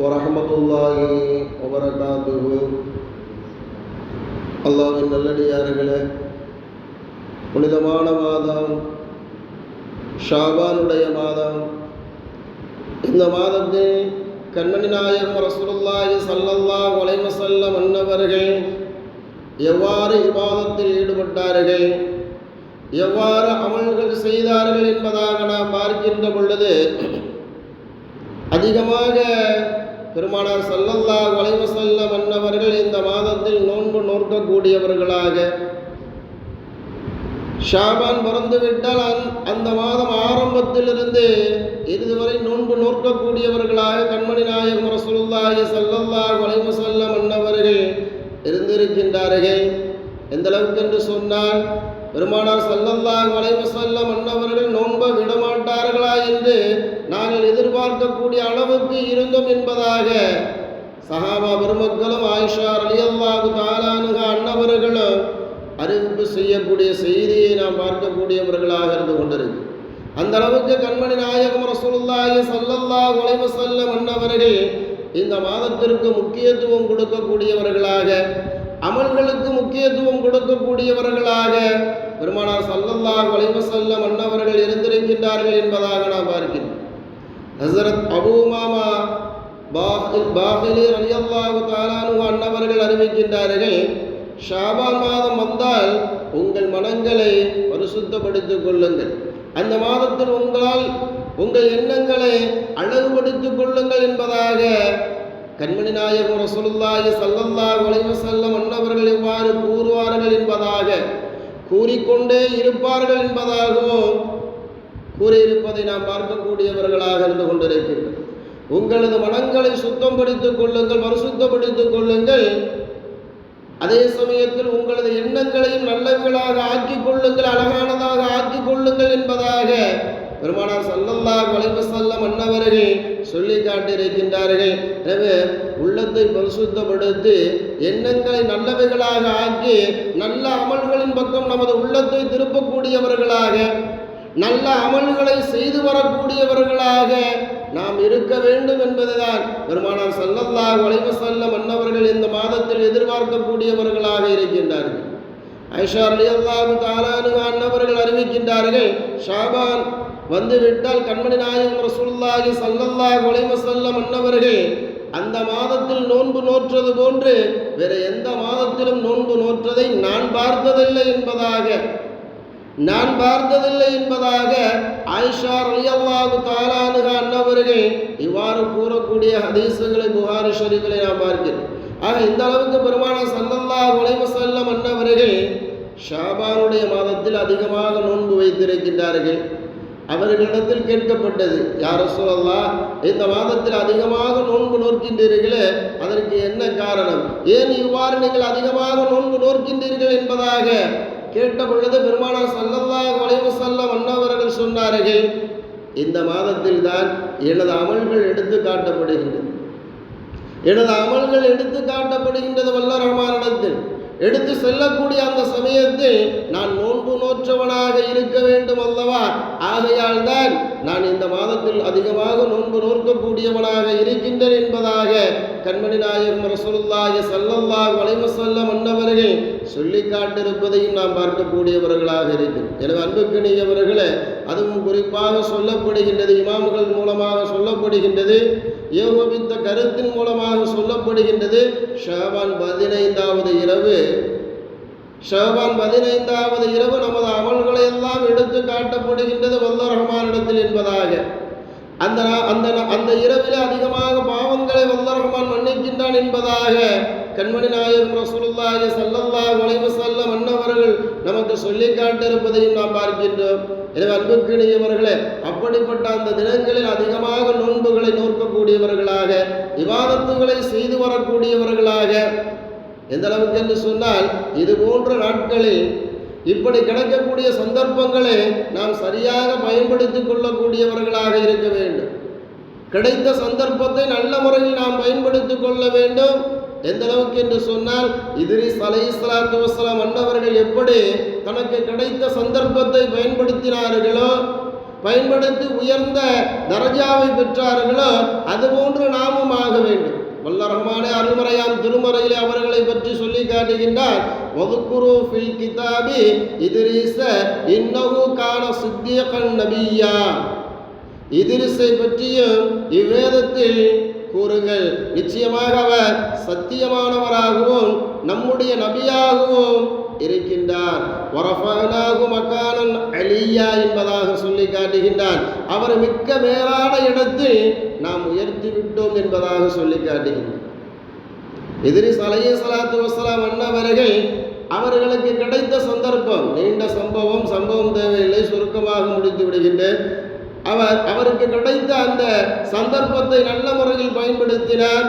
வரமத்துல்லாஹி வபரகாத்துஹு அல்லாஹ்வின் நல்லடியார்களே புனிதமான மாதம் ஷாபானுடைய மாதம் இந்த மாதத்தில் கண்ணனி நாயகம் ரசூலுல்லாஹி ஸல்லல்லாஹு அலைஹி வஸல்லம் எவ்வாறு விவாதத்தில் ஈடுபட்டார்கள் எவ்வாறு அமல்கள் செய்தார்கள் என்பதாக நாம் பார்க்கின்ற பொழுது அதிகமாக பெருமானார் சல்லல்லா வளைவு செல்ல அன்னவர்கள் இந்த மாதத்தில் நோன்பு நோக்கக்கூடியவர்களாக ஷாபான் பிறந்து விட்டால் அந் அந்த மாதம் ஆரம்பத்திலிருந்து இதுவரை நோன்பு நோக்கக்கூடியவர்களாக கண்மணி நாயகம் ரசூலுல்லாஹி ஸல்லல்லாஹு வளைவு செல்ல அன்னவர்கள் இருந்திருக்கின்றார்கள். எந்த அளவுக்கு என்று சொன்னால் பெருமானார் சல்லல்லாஹ் வலைவு செல்ல அன்னவர்கள் நோன்ப விடமாட்டார்களா என்று நாங்கள் எதிர்பார்க்கக்கூடிய அளவுக்கு இருந்தோம் என்பதாக சஹாபா பெருமக்களும் ஆயிஷா ரலியல்லாஹு தாலானுக அன்னவர்களும் அறிவிப்பு செய்யக்கூடிய செய்தியை நாம் பார்க்கக்கூடியவர்களாக இருந்து கொண்டிருக்கு அந்த அளவுக்கு கண்மணி நாயகம் ரசூலுல்லாஹி ஸல்லல்லாஹு வளைவு வஸல்லம் அன்னவர்கள் இந்த மாதத்திற்கு முக்கியத்துவம் கொடுக்கக்கூடியவர்களாக அமல்களுக்கு முக்கியத்துவம் கொடுக்கக்கூடியவர்களாக பெருமானார் சல்லல்லாஹ் அலைஹி வஸல்லம் அன்னவர்கள் இருந்திருக்கின்றார்கள் என்பதாக நாம் பார்க்கிறோம். ஹசரத் அபூமாமா பாஹில் பாஹிலி ரலியல்லாஹு அன்னவர்கள் அறிவிக்கின்றார்கள் ஷாபான் மாதம் வந்தால் உங்கள் மனங்களை பரிசுத்தப்படுத்திக் கொள்ளுங்கள். அந்த மாதத்தில் உங்களால் உங்கள் எண்ணங்களை அழகுபடுத்திக் கொள்ளுங்கள் என்பதாக கண்மணி நாயகம் ரசூலுல்லாஹி சல்லல்லாஹு அலைஹி வஸல்லம் அன்னவர்கள் இவ்வாறு கூறுவார்கள் என்பதாக கூறிக்கொண்டே இருப்பார்கள் என்பதாகவும் கூறியிருப்பதை நாம் பார்க்கக்கூடியவர்களாக இருந்து கொண்டிருக்கின்றோம் உங்களது மனங்களை சுத்தப்படுத்திக் கொள்ளுங்கள் மறுசுத்தப்படுத்திக் கொள்ளுங்கள். அதே சமயத்தில் உங்களது எண்ணங்களையும் நல்லவர்களாக ஆக்கிக் கொள்ளுங்கள் அழகானதாக ஆக்கிக் கொள்ளுங்கள் என்பதாக பெருமானார் சல்லல்லாஹ் வலைவசல்லம் அன்னவர்கள் சொல்லி காட்டியிருக்கின்றார்கள். எனவே உள்ளத்தை பரிசுத்தப்படுத்தி எண்ணங்களை நல்லவைகளாக ஆக்கி நல்ல அமல்களின் பக்கம் நமது உள்ளத்தை திருப்பக்கூடியவர்களாக நல்ல அமல்களை செய்து வரக்கூடியவர்களாக நாம் இருக்க வேண்டும் என்பதுதான். பெருமானார் சல்லல்லாஹ் செல்ல அன்னவர்கள் இந்த மாதத்தில் எதிர்பார்க்கக்கூடியவர்களாக இருக்கின்றார்கள். ஐஷா அலி அல்லாஹு தாலானு அன்னவர்கள் அறிவிக்கின்றார்கள் ஷாபான் வந்துவிட்டால் கண்மணி நாயகம் ரசூலுல்லாஹி சல்லல்லா அலைஹி செல்லம் அன்னவர்கள் அந்த மாதத்தில் நோன்பு நோற்றது போன்று வேற எந்த மாதத்திலும் நோன்பு நோற்றதை நான் பார்த்ததில்லை என்பதாக நான் பார்த்ததில்லை என்பதாக ஆயிஷா ரலியல்லாஹு தாலானுக அன்னவர்கள் இவ்வாறு கூறக்கூடிய ஹதீசுகளை புகாரி ஷரீஃபிலே நான் பார்க்கிறேன் ஆக இந்த அளவுக்கு பெருமான சல்லல்லா அலைஹி செல்லம் அன்னவர்கள் ஷாபானுடைய மாதத்தில் அதிகமாக நோன்பு வைத்திருக்கின்றார்கள். அவர்களிடத்தில் கேட்கப்பட்டது. யார சொல்லலா இந்த மாதத்தில் அதிகமாக நோன்பு நோக்கின்றீர்களே அதற்கு என்ன காரணம்? ஏன் இவ்வாறு நீங்கள் அதிகமாக நோன்பு நோக்கின்றீர்கள் என்பதாக? கேட்ட பொழுது பெருமானார் சல்லல்லாஹு வளைவு வஸல்லம் அன்னவர்கள் சொன்னார்கள் இந்த மாதத்தில் தான் எனது அமல்கள் எடுத்து காட்டப்படுகின்றது எனது அமல்கள் எடுத்து காட்டப்படுகின்றது வல்ல ரமானிடத்தில் எடுத்து செல்லக்கூடிய அந்த சமயத்தில் நான் நோன்பு நோற்றவனாக இருக்க வேண்டும் அல்லவா? ஆகையால் தான் நான் இந்த மாதத்தில் அதிகமாக நோன்பு நோக்கக்கூடியவனாக இருக்கின்றேன் என்பதாக கண்மணி நாயகம் ரசூலுல்லாஹி ஸல்லல்லாஹு அலைஹி வஸல்லம் அன்னவர்கள் சொல்லி காட்டிருப்பதையும் நாம் பார்க்கக்கூடியவர்களாக இருக்கிறோம். எனவே அன்புக்கினியவர்களே அதுவும் குறிப்பாக சொல்லப்படுகின்றது இமாம்கள் மூலமாக சொல்லப்படுகின்றது. ஏகோபித்த கருத்தின் மூலமாக சொல்லப்படுகின்றது ஷாபான் பதினைந்தாவது இரவு. ஷாபான் பதினைந்தாவது இரவு நமது அமல்களை எல்லாம் எடுத்து காட்டப்படுகின்றது வல்ல ரஹ்மானிடத்தில் என்பதாக. அந்த அந்த அந்த இரவில் அதிகமாக பாவங்களை வல்ல ரஹ்மான் மன்னிக்கின்றான் என்பதாக. கண்மணி நாயகம் ரசூலுல்லாஹி ஸல்லல்லாஹு அலைஹி வஸல்லம் அன்னவர்கள் நமக்கு சொல்லி காட்டிருப்பதையும் நாம் பார்க்கின்றோம். எனவே அன்புக்கினியவர்களே அப்படிப்பட்ட அந்த தினங்களில் அதிகமாக நோன்புகளை நோக்கக்கூடியவர்களாக விவாதத்துகளை செய்து வரக்கூடியவர்களாக எந்த அளவுக்கு என்று சொன்னால் இது போன்ற நாட்களில் இப்படி கிடைக்கக்கூடிய சந்தர்ப்பங்களை நாம் சரியாக பயன்படுத்திக் கொள்ளக்கூடியவர்களாக இருக்க வேண்டும். கிடைத்த சந்தர்ப்பத்தை நல்ல முறையில் நாம் பயன்படுத்திக் கொள்ள வேண்டும். எந்த அளவுக்கு என்று சொன்னால் இதிரிஸ் அலை இஸ்லாத்து வசலாம் அண்ணவர்கள் எப்படி தனக்கு கிடைத்த சந்தர்ப்பத்தை பயன்படுத்தினார்களோ பயன்படுத்தி உயர்ந்த தரஜாவை பெற்றார்களோ அதுபோன்று நாமும் ஆக வேண்டும். வல்ல ரஹ்மானே அருள்மறையாம் திருமறையிலே அவர்களை பற்றி சொல்லி காட்டுகின்றார் வகுக்குரு ஃபில் கிதாபி இதிரிச இன்னகு காண சித்தியகன் நபியா. இதிரிசை பற்றியும் இவ்வேதத்தில் கூறுங்கள். நிச்சயமாக அவர் சத்தியமானவராகவும் நம்முடைய நபியாகவும் இருக்கின்றார். மக்கானன் அலியா என்பதாக சொல்லி காட்டுகின்றார் அவர் மிக்க மேலான இடத்தில் நாம் உயர்த்தி விட்டோம் என்பதாக சொல்லி காட்டுகின்றார் எதிரிஸ் அலைய சலாத்து வசலாம் அண்ணவர்கள் அவர்களுக்கு கிடைத்த சந்தர்ப்பம் நீண்ட சம்பவம் சம்பவம் தேவையில்லை சுருக்கமாக முடித்து விடுகின்றேன். அவர் அவருக்கு கிடைத்த அந்த சந்தர்ப்பத்தை நல்ல முறையில் பயன்படுத்தினார்.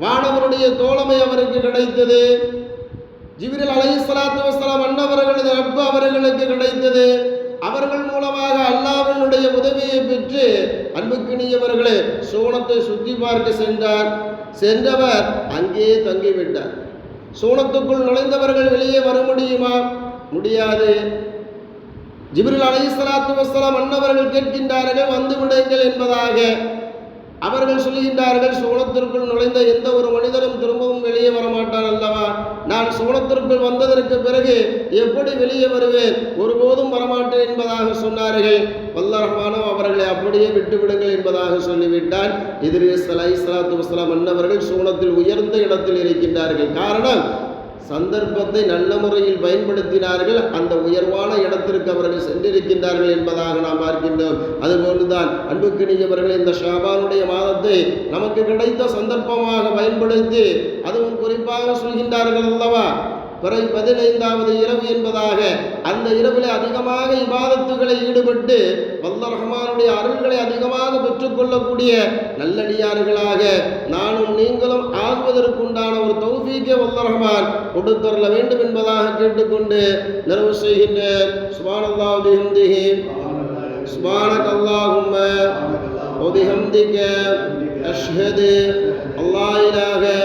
வானவருடைய தோழமை அவருக்கு கிடைத்தது. ஜிபிரில் அலை சலாத்து வசலாம் அன்னவர்களது நட்பு அவர்களுக்கு கிடைத்தது. அவர்கள் மூலமாக அல்லாவினுடைய உதவியை பெற்று அன்புக்கினியவர்களே சோனத்தை சுத்தி பார்க்க சென்றார். சென்றவர் அங்கேயே தங்கிவிட்டார். சோனத்துக்குள் நுழைந்தவர்கள் வெளியே வர முடியுமா? முடியாது. ஜிபிரில் அலை சலாத்து வசலாம் அன்னவர்கள் கேட்கின்றார்கள் வந்து விடுங்கள் என்பதாக. அவர்கள் சொல்லுகின்றார்கள் சோனத்திற்குள் நுழைந்த எந்த ஒரு மனிதனும் திரும்பவும் வெளியே வரமாட்டான் அல்லவா? நான் சோனத்திற்குள் வந்ததற்கு பிறகு எப்படி வெளியே வருவேன்? ஒருபோதும் வரமாட்டேன் என்பதாக சொன்னார்கள். வல்லரஹ்மானோ அவர்களை அப்படியே விட்டுவிடுங்கள் என்பதாக சொல்லிவிட்டால் இதிரிஸ் அலை சலாத்து வஸ்லாம் அன்னவர்கள் சோனத்தில் உயர்ந்த இடத்தில் இருக்கின்றார்கள். காரணம் சந்தர்ப்பத்தை நல்ல முறையில் பயன்படுத்தினார்கள். அந்த உயர்வான இடத்திற்கு அவர்கள் சென்றிருக்கின்றார்கள் என்பதாக நாம் பார்க்கின்றோம். அதுபோன்றுதான் அன்புக்கினியவர்கள் இந்த ஷாபானுடைய மாதத்தை நமக்கு கிடைத்த சந்தர்ப்பமாக பயன்படுத்தி அதுவும் குறிப்பாக சொல்கின்றார்கள் அல்லவா? பிறை பதினைந்தாவது இரவு என்பதாக அந்த இரவிலே அதிகமாக இபாதத்துகளை ஈடுபட்டு வல்ல ரஹ்மானுடைய அருள்களை அதிகமாக பெற்றுக்கொள்ளக்கூடிய நல்லடியார்களாக நானும் நீங்களும் ஆகுவதற்குண்டான ஒரு தௌஃபீக்கை வல்ல ரஹ்மான் கொடுத்தரல வேண்டும் என்பதாக கேட்டுக்கொண்டு நிறைவு செய்கின்ற சுபானல்லாஹ் பிஹம்திஹி சுபானக் அல்லாஹும்ம وبحمدك أشهد الله إله إلا أنت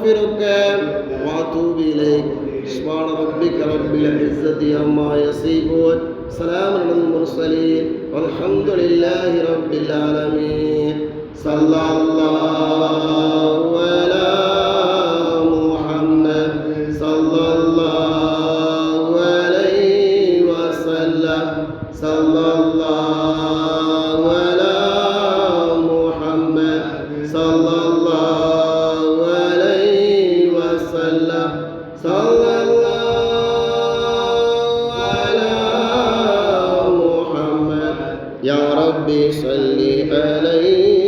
أستغفرك وأتوب إليك. سبحان ربك رب العزة عما يصفون. سلام على المرسلين. والحمد لله رب العالمين. صلى الله على رب صل عليه.